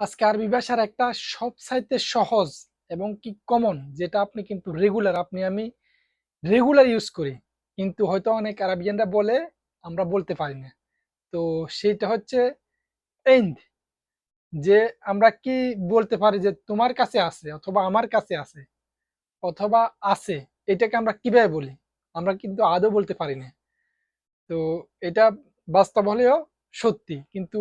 আজকে আরবি ভাষার একটা সবচাইতে সহজ এবং কি কমন যেটা আপনি কিন্তু রেগুলার আপনি আমি রেগুলার ইউজ করি। কিন্তু হয়তো অনেক আরবিয়ানরা বলে, আমরা বলতে পারি না। তো সেইটা হচ্ছে এন্ড যে আমরা কি বলতে পারি যে তোমার কাছে আছে অথবা আমার কাছে আছে অথবা আছে, এটাকে আমরা কীভাবে বলি? আমরা কিন্তু আদৌ বলতে পারি না। তো এটা বাস্তব হলেও সত্যি। কিন্তু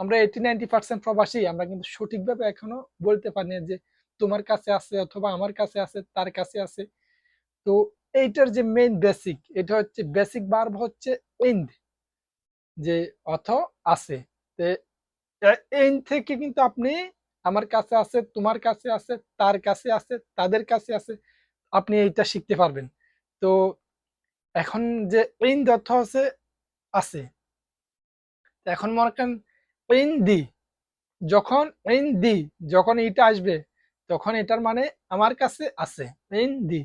আমরা এইটি নাইনটি পার্সেন্ট প্রবাসী, আমরা কিন্তু সঠিকভাবে এখনও বলতে পারি না যে তোমার কাছে আছে অথবা আমার কাছে আছে, তার কাছে আছে। তো এইটার যে মেইন বেসিক এটা হচ্ছে বেসিক বার্ব হচ্ছে এন্ড যে অথ আছে। এন্ড থেকে কিন্তু আপনি আমার কাছে আছে, তোমার কাছে আছে, তার কাছে আছে, তাদের কাছে আছে, আপনি এইটা শিখতে পারবেন। তো এখন যে এন্ড অর্থ আছে। আছে এখন মনে করেন ইন দি যখন ইন দি যখন এটা আসবে, তখন এটার মানে আমার কাছে আছে ইন দি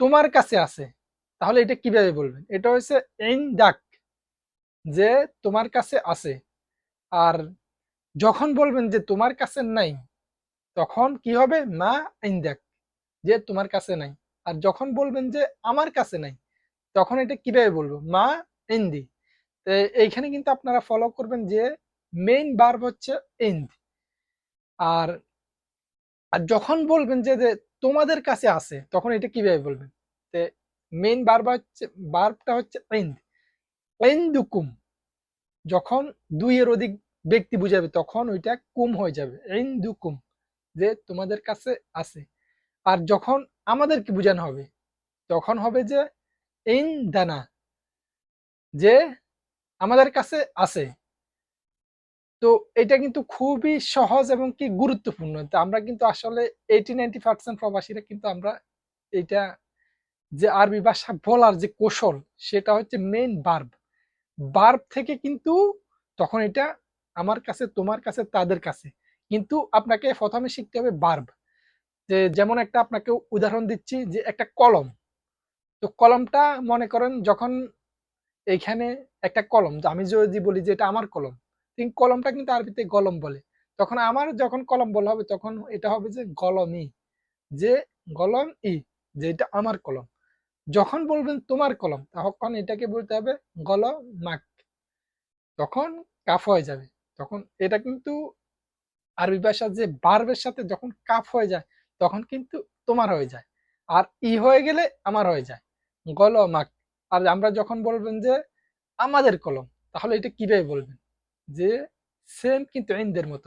তোমার কাছে আছে। তাহলে এটা কীভাবে বলবেন? এটা হচ্ছে ইন ডাক যে তোমার কাছে আছে। আর যখন বলবেন যে তোমার কাছে নাই, তখন কি হবে? মা ইন ডাক যে তোমার কাছে নাই। আর যখন বলবেন যে আমার কাছে নাই, তখন এটা কীভাবে বলব? মা ইন্দি এইখানে কিন্তু আপনারা ফলো করবেন যে মেইন বার্ব হচ্ছে এন্ড আর আর যখন বলবেন যে তোমাদের কাছে আছে, তখন এটা কীভাবে বলবেন? তে মেইন বার্ব হচ্ছে বার্বটা হচ্ছে এন্ড এন্ডুকুম যখন দুইয়ের অধিক ব্যক্তি বুঝাবে, তখন ওইটা কুম হয়ে যাবে। এন্ডুকুম যে তোমাদের কাছে আছে। আর যখন আমাদেরকে বোঝানো হবে, তখন হবে যে ইন দানা যে আমাদের কাছে আছে। তো এটা কিন্তু খুবই সহজ এবং কি গুরুত্বপূর্ণ। তো আমরা কিন্তু আসলে এইটি নাইনটি পার্সেন্ট প্রবাসীরা কিন্তু আমরা এটা যে আরবি ভাষা বলার যে কৌশল, সেটা হচ্ছে মেইন বার্ব বার্ব থেকে কিন্তু তখন এটা আমার কাছে, তোমার কাছে, তাদের কাছে। কিন্তু আপনাকে প্রথমে শিখতে হবে বার্ব যে যেমন একটা আপনাকে উদাহরণ দিচ্ছি যে একটা কলম। তো কলমটা মনে করেন যখন এইখানে একটা কলম আমি যদি বলি যে এটা আমার কলম কলমটা কিন্তু আরবিতে গলম বলে। তখন আমার যখন কলম বলা হবে, তখন এটা হবে যে গলমি যে গলম ই, যে এটা আমার কলম। যখন বলবেন তোমার কলম, তখন এটাকে বলতে হবে গলমাক। তখন কাফ হয়ে যাবে। তখন এটা কিন্তু আরবি ভাষা যে বার্বের সাথে যখন কাফ হয়ে যায়, তখন কিন্তু তোমার হয়ে যায়। আর ই হয়ে গেলে আমার হয়ে যায়। গলমাক। আর আমরা যখন বলবেন যে আমাদের কলম, তাহলে এটা কীভাবে বলবেন? যে সেম কিন্তু ইনদের মতো।